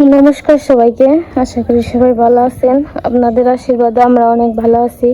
নমস্কার সবাইকে। আশা করি সবাই ভালো আছেন। আপনাদের আশীর্বাদে আমরা অনেক ভালো আছি।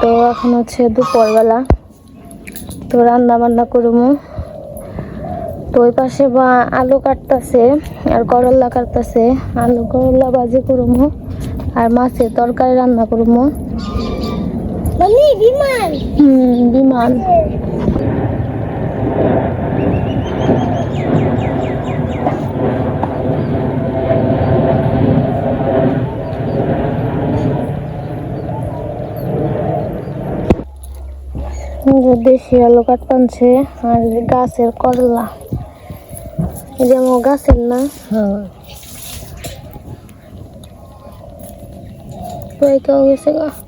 তো এখন হচ্ছে দুপুরবেলা। তো রান্না বান্না করব। তো ওই পাশে বা আলু কাটতেছে আর করল্লা কাটতেছে। আলু করল্লা ভাজি করব আর মাছের তরকারি রান্না করব। বিমান। হুম বিমান। দেশি আলু কাটানছে আর গাছের করলা। যেমন আমার গাছের না? হ্যাঁ। গেছে গা।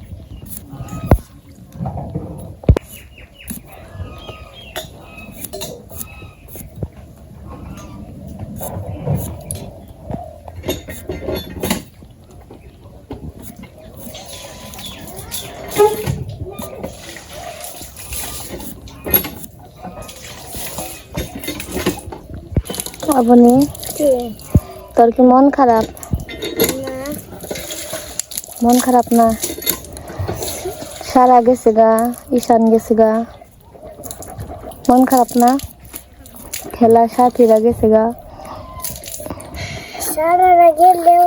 আপনি? তোর কি মন খারাপ? মন খারাপ না? সারা গেছে গা ঈশান গেছে গা। মন খারাপ না? খেলা সাথীরা গেছে গা। সারারা গেলেও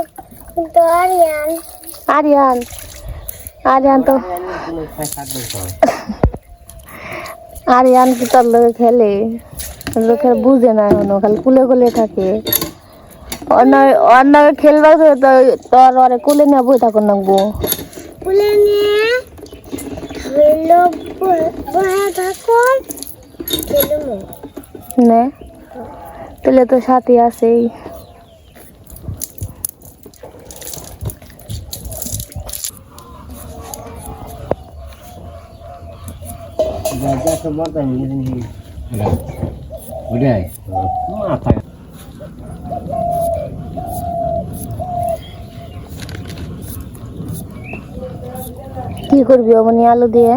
কিন্তু আরিয়ান। আরিয়ান আরিয়ান তো আরিয়ান কি তোর লোকে খেলে? লোকে বুঝে না এখনও খালি কুলে কুলে থাকে। অন্য অন্য খেলবার তো তোর ওরে কুলে নিয়ে বই থাকুন নাকবো বলে নিয়ে থাকুন। নে। তাহলে তো সাথী আছেই। ya কি করবি অবনি আলু দিয়ে?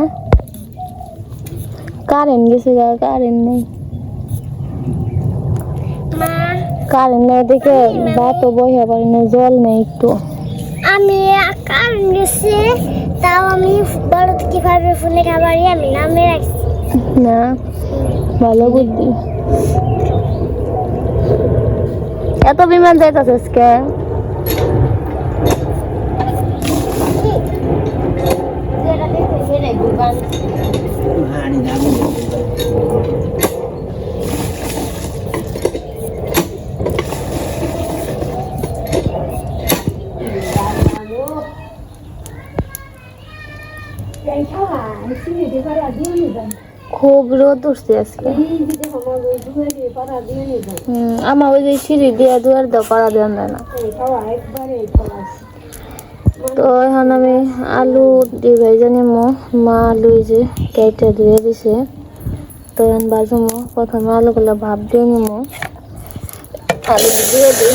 কারেন্ট গেছে গা কারেন্ট নেই। কারেন্ট নেই দেখে ভাতও বসে পারি না জল নেই একটু। আমি আকার গেছে তাও আমি বড় কীভাবে ফোনে খাবারই আমি নামে রাখছি। না ভালো বুদ্ধি। এত বিমান যাইতেছে আজকে। খুব রোদ উঠছে আজকে। আমার ওই যে সিঁড়ি দিয়ে দুয়ার দাও, পাড়া দেওয়া যায় না। তো এখন আমি আলু দিয়ে ভেজে নিমো, মা আলু যে কেটে ধুয়ে দিছে। তো এখন বাজুমো, প্রথমে আলুগুলো ভাপ দিয়ে নিমো। আলু দিয়ে দিই।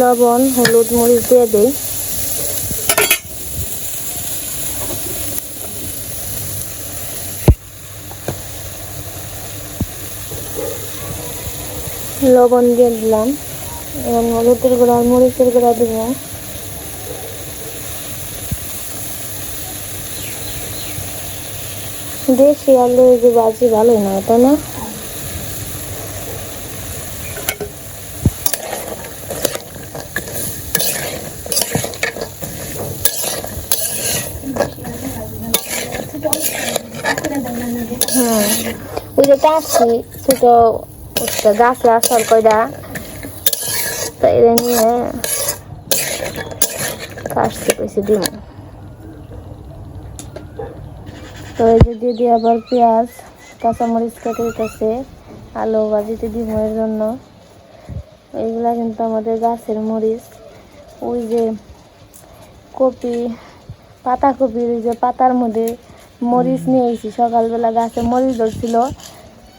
লবণ, হলুদ, মরিচ দিয়ে দিই। লবণ দিয়ে দিলাম। এবং হলুদের গুঁড়া মরিচের গুঁড়া দিব। দেশি আলু যে বাজি ভালোই না, তাই না? হ্যাঁ ওই যে কাশি ছোট একটা গাছে আসার কয়টা তাই এরা নিয়ে কাশতে কইছে দিম তো এই যে দিয়ে দিয়ে আবার পেঁয়াজ, কাঁচামরিচ কেটে দিতেছে, আলু ভাজিতে দিব এর জন্য। এইগুলা কিন্তু আমাদের গাছের মরিচ। ওই যে কপি পাতা কপির ওই যে পাতার মধ্যে মরিচ নিয়ে এসেছি সকালবেলা গাছে মরিচ ধরছিল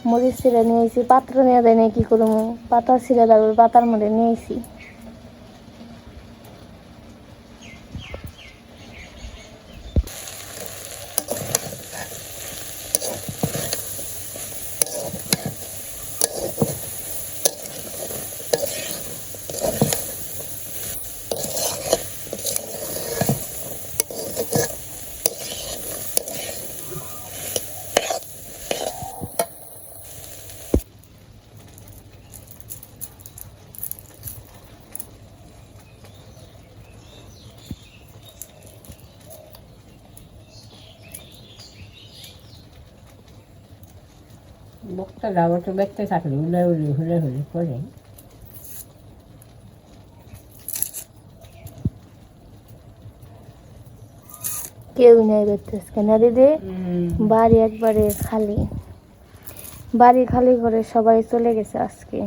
মরিচ ছিঁড়ে নিয়েছি পাত্র নিয়ে দেয় কি করব? পাতা ছিঁড়ে তারপর পাতার মধ্যে নিয়ে বক্তা যাব তো থাকলে উলে উলি হুলে হুলি করে। কেউ নেই দেখতেছে না দিদি? বাড়ি একবারে খালি। বাড়ি খালি করে সবাই চলে গেছে আজকে।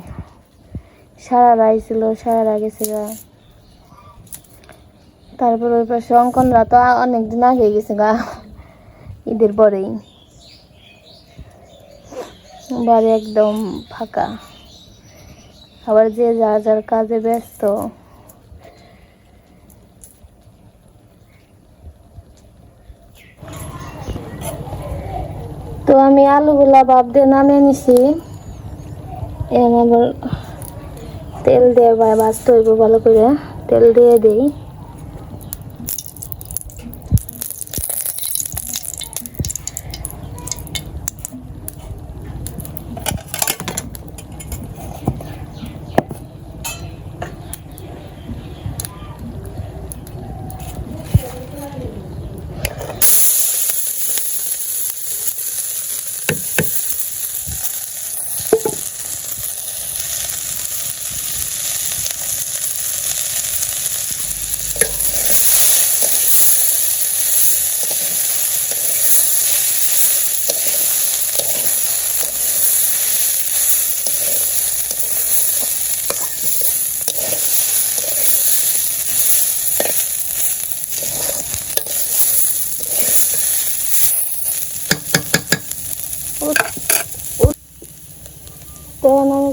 সারা রাই ছিল সারা রা গেছে তারপর ওই পাশে অঙ্কনরা তো অনেকদিন আগে গেছে গা ঈদের পরেই। বাড়ি একদম ফাঁকা। আবার যে যার যার কাজে ব্যস্ত। তো আমি আলুগুলা বাপ দিয়ে নামিয়ে নিছি। এখন আবার তেল দিয়ে বা ভাজতে হইব ভালো করে। তেল দিয়ে দিই।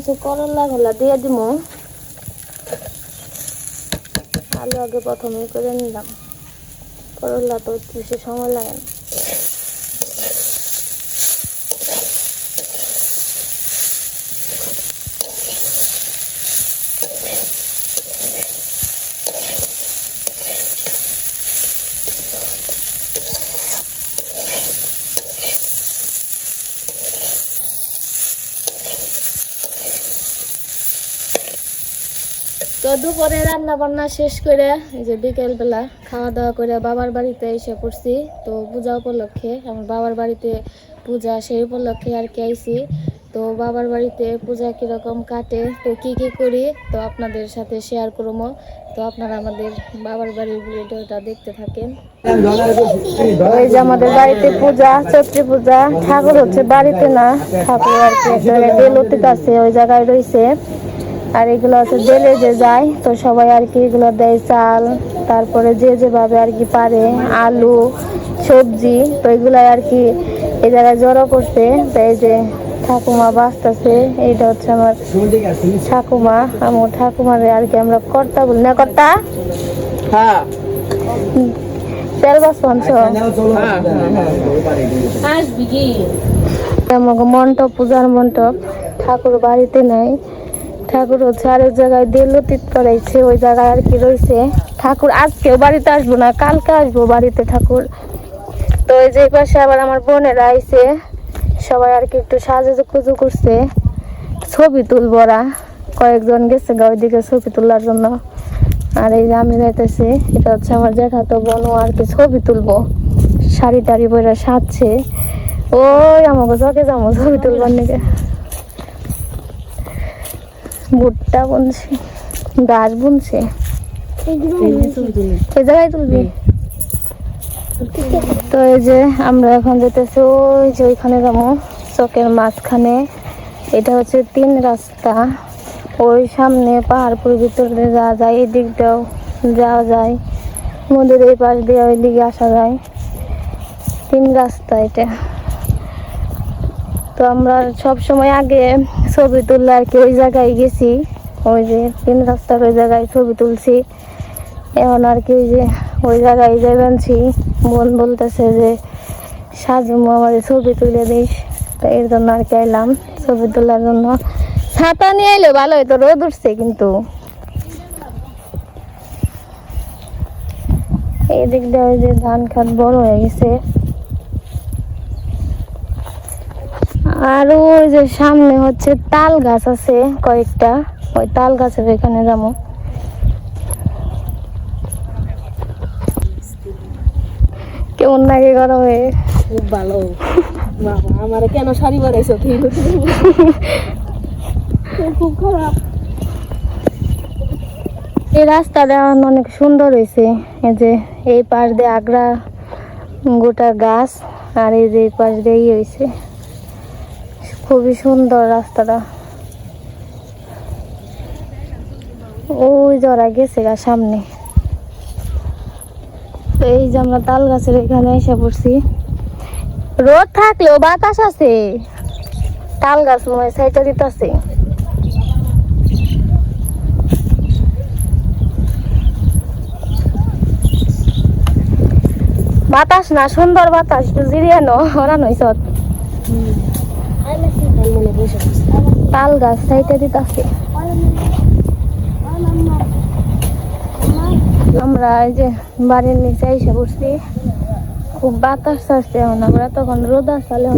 হচ্ছে করলা ভেলা দিয়ে দিব আলু আগে প্রথমে করে নিলাম। করলা তো বেশি সময় লাগে না। দুপুরে রান্না বান্না শেষ করে এই যে বিকেল বেলা খাওয়া দাওয়া করে বাবার বাড়িতে এসে পড়ছি। তো পূজা উপলক্ষে, আমার বাবার বাড়িতে পূজা সেই উপলক্ষে আর কি আইছি। তো বাবার বাড়িতে পূজা কীরকম কাটে, তো কি কি করি, তো আপনাদের সাথে শেয়ার করব। তো আপনারা আমাদের বাবার বাড়ির ভিডিওটা দেখতে থাকেন। ওই যে আমাদের বাড়িতে পূজা, চৈত্রী পূজা, ঠাকুর হচ্ছে বাড়িতে না, ঠাকুর আর কি বেলতিক আছে ওই জায়গায় রয়েছে। আর এগুলো হচ্ছে দেলে যে যায় তো সবাই আর কি এগুলো দেয় চাল তারপরে যে যেভাবে আর কি পারে আলু সবজি তো এগুলো আর কি এই জায়গায় জড়ো করছে। তো এই যে ঠাকুমা বাঁচতেছে এইটা হচ্ছে আমার ঠাকুমা। আমার ঠাকুমারে আর কি আমরা কর্তা বলি। না কর্তা? তেল বাস পঞ্চ আমাকে মণ্ডপ পূজার মণ্ডপ ঠাকুর বাড়িতে নাই। ঠাকুর হচ্ছে আরেক জায়গায় দেলতিত করাইছে, ওই জায়গায় আর কি রয়েছে ঠাকুর আজকেও বাড়িতে আসব না, কালকে আসব বাড়িতে ঠাকুর। তো এই যে পাশে আবার আমার বোনেরা আইছে, সবাই আর কি একটু সাজে কুজু করছে। ছবি তুলব ওরা। কয়েকজন গেছে গা ওইদিকে ছবি তোলার জন্য। আর এই যে আমি যাইতেছি, এটা হচ্ছে আমার জ্যাঠাতো বোন, আর কি ছবি তুলবো। শাড়ি টাড়ি বইরা সাজছে। ওই আমাকে চকে যাব ছবি তুলবার নাকি ভুট্টা বুনছে, গাছ বুনছে। এই জায়গায় তুলবি? তো এই যে আমরা এখন যেতেছি, ওই যে ওইখানে যাব, চকের মাঝখানে। এটা হচ্ছে তিন রাস্তা। ওই সামনে পাহাড়পুর ভিতরে যাওয়া যায় এই দিকটাও যাওয়া যায়। মন্দিরের এই পাশ দিয়ে ওই দিকে আসা যায়। তিন রাস্তা এটা। তো আমরা সব সময় আগে ছবি তুললে আর কি ওই জায়গায় গেছি। ওই যে তিন রাস্তার ওই জায়গায় ছবি তুলছি। এখন আর কি ওই যে ওই জায়গায় যাবেনছি বোন বলতেছে যে, সাজুমু, আমার ছবি তুলে দিস। এর জন্য আর কি এলাম ছবি তোলার জন্য। ছাতা নিয়ে এলে ভালো হতো রোদ উঠছে কিন্তু। এই দিক দিয়ে ওই যে ধান খাত বড় হয়ে গেছে। আর ওই যে সামনে হচ্ছে তাল গাছ আছে কয়েকটা। ওই তাল গাছের এখানে যাব। কেমন লাগে গরমে? খুব ভালো। বাবা আমার কেন শাড়ি বানাইছো? খুব খারাপ। এই রাস্তাটা অনেক সুন্দর হয়েছে। এই যে এই পাশ দিয়ে আগ্রা গোটা গাছ আর এই যে এই পাশ দিয়ে ইয়ে হয়েছে। খুবই সুন্দর রাস্তাটা। ওই জরা গেছে গা সামনে। এই যে আমরা তাল গাছের এখানে এসে পড়ছি। রোদ থাকলেও বাতাস আছে। তাল গাছ মনে হয় সাইটা দিতেছে। বাতাস না, সুন্দর বাতাস একটু জিরিয়ে নো ওরা নইস তাল গাছ সাইটা দিতেছে। আমরা এই যে বাড়ির নিচে এসে বসছি খুব বাতাস আসছে এখন, আমরা তখন রোদ আসলে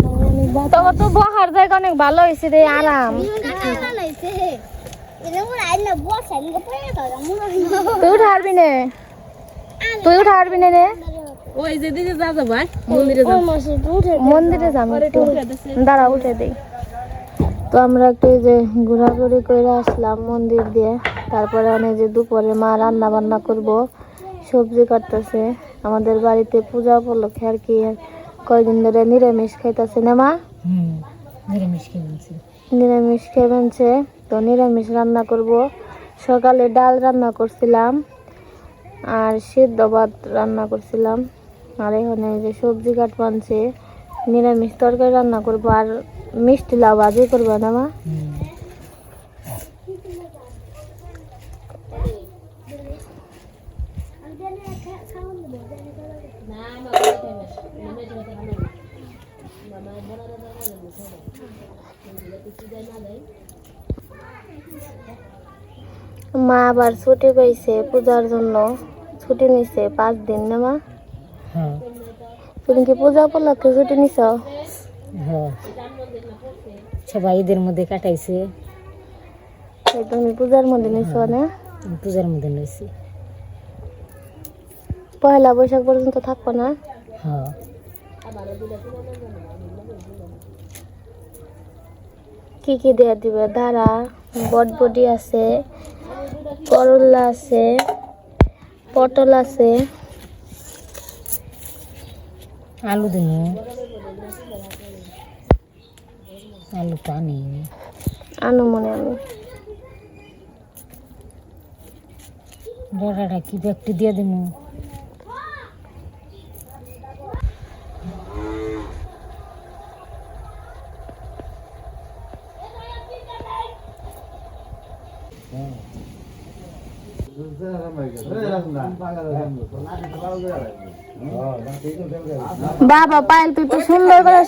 তবে তো বহার জায়গা অনেক ভালো হয়েছে রে, আরাম। তুই উঠে হারবি নে তুই উঠে হারবি নে রে। ওই যে দিদি যা যাব মন্দিরে মন্দিরে যাব দাঁড়া উঠে দেই। তো আমরা একটু যে ঘোরাঘুরি করে আসলাম মন্দির দিয়ে। তারপরে অনেক যে দুপুরে মা রান্না বান্না করব সবজি কাটতেছে। আমাদের বাড়িতে পূজা উপলক্ষে আর কি কয়দিন ধরে নিরামিষ খাইতেছে না মা? নিরামিষ খেয়ে নিরামিষ খেয়ে তো নিরামিষ রান্না করব। সকালে ডাল রান্না করছিলাম আর সিদ্ধ ভাত রান্না করছিলাম। আর এখানে যে সবজি কাট বানছে নিরামিষ তরকারি রান্না করব, আর মিষ্টি লাউ ভাজি করব না মা? মা আবার ছুটি পাইছে, পূজার জন্য ছুটি নিছে পাঁচ দিন না মা? তুমি কি পূজা উপলক্ষে ছুটি নিছ? হ্যাঁ। সবাই ঈদের মধ্যে কাটাইছে। তুমি পূজার মধ্যে নিছ না? পূজার মধ্যে লইছি পয়লা বৈশাখ পর্যন্ত থাকব না? হ্যাঁ। কি কি দেয়া দিবে? দাঁড়া বটবডি আছে করলা আছে পটল আছে। আলু দিন আলু পানি। আলু মনে আলু। বড়াটা কি একটু দিয়ে দিন বাবা, পায়েল তুই তো সুন্দর করে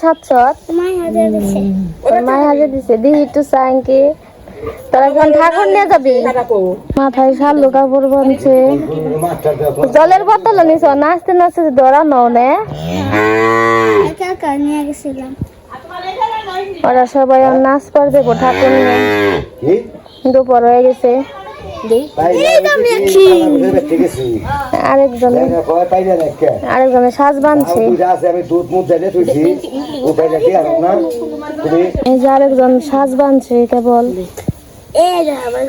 মায়ের হাতে দিছে। দিহি একটু মাথায় শালু জলের বোতল নিছ? নাচতে নাচতে ধরা নও নে। ওরা সবাই নাচ করবে ঠাকুর নিয়ে। দুপুর হয়ে গেছে। আরেকজনে আরেকজনে সাজ বানছে এই যে আরেকজন সাজ বানছে কেবল আমার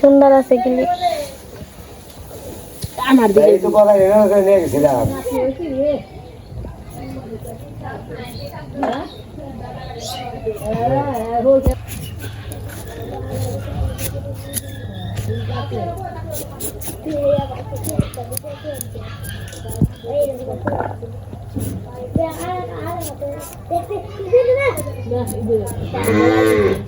সুন্দর আছে কিন্তু এই তো কথা এনে নিয়ে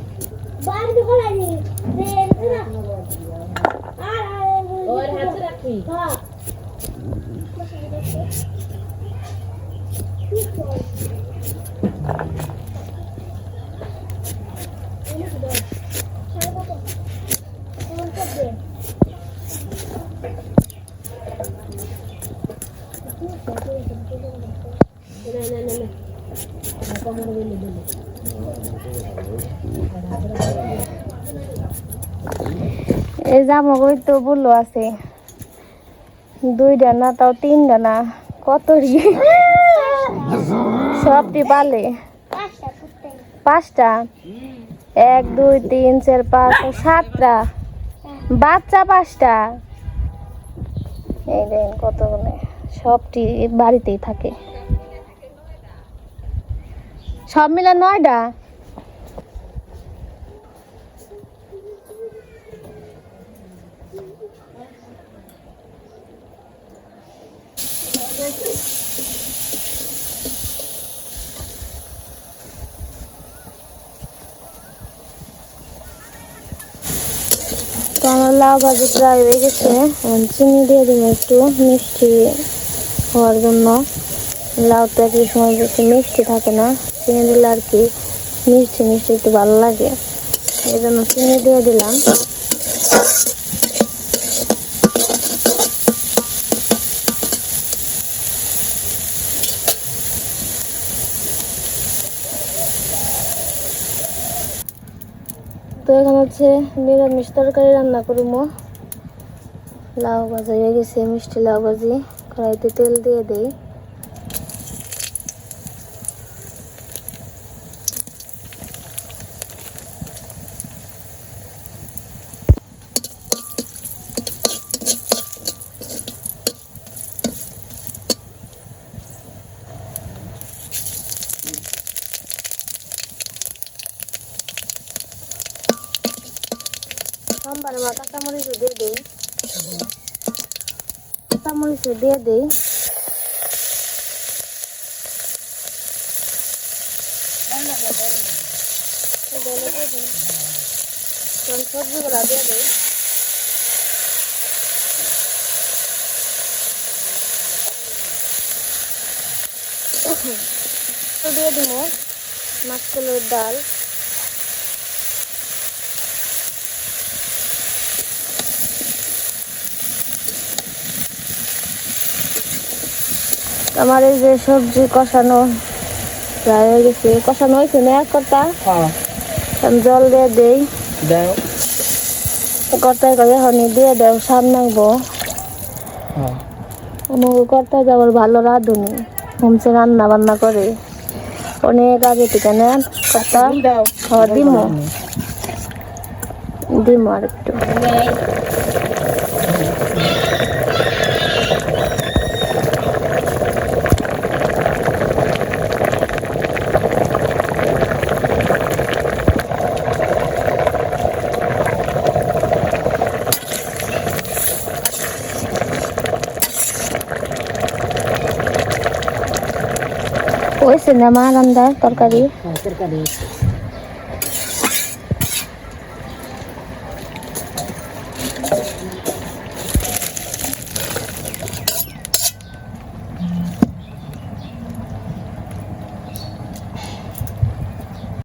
এই জামাগুলো তো বলল আছে। দুই ডানা তাও তিন ডানা কতরি সবটি পালে। পাঁচটা? এক, দুই, তিন, চার, পাঁচ সাতটা। বাচ্চা পাঁচটা। এই দেখেন কতগুলো। সবটি বাড়িতেই থাকে। সব মিলে নয়টা আমার লাউ ভাজি প্রায় হয়ে গেছে। চিনি দিয়ে দিব একটু মিষ্টি হওয়ার জন্য। লাউ তো একই সময় মিষ্টি থাকে না চিনি দিলে আর কি মিষ্টি মিষ্টি একটু ভালো লাগে। এই জন্য চিনি দিয়ে দিলাম। তো এখানে হচ্ছে নিরামিষ তরকারি রান্না করব। লাউ ভাজা হয়ে গেছে, মিষ্টি লাউ ভাজি। কড়াইতে তেল দিয়ে দেই। সোমবার মা কাঁচামরিচ দিয়ে দেই। কাঁচামরিচ দিয়ে দেই। সবজিগুলা দিয়ে দেই। দিয়ে দিব মাছকলের ডাল। আমার এই যে সবজি কষানো প্রায় হয়ে গেছে। কষানো হয়েছে না এক কর্তা হ্যাঁ। আমি জল দিয়ে দেই। দাও। কর্তায় করে হনি দিয়ে দেও সার নাকবো। হ্যাঁ। আমাকে কর্তায় যাবার ভালো রাঁধুনি। হোমসে রান্না বান্না করে। অনেক আগে থেকে নেন কর্তা? দিমো? দিমো আর একটু ওই সিনেমা রান্দার তরকারি। তরকারি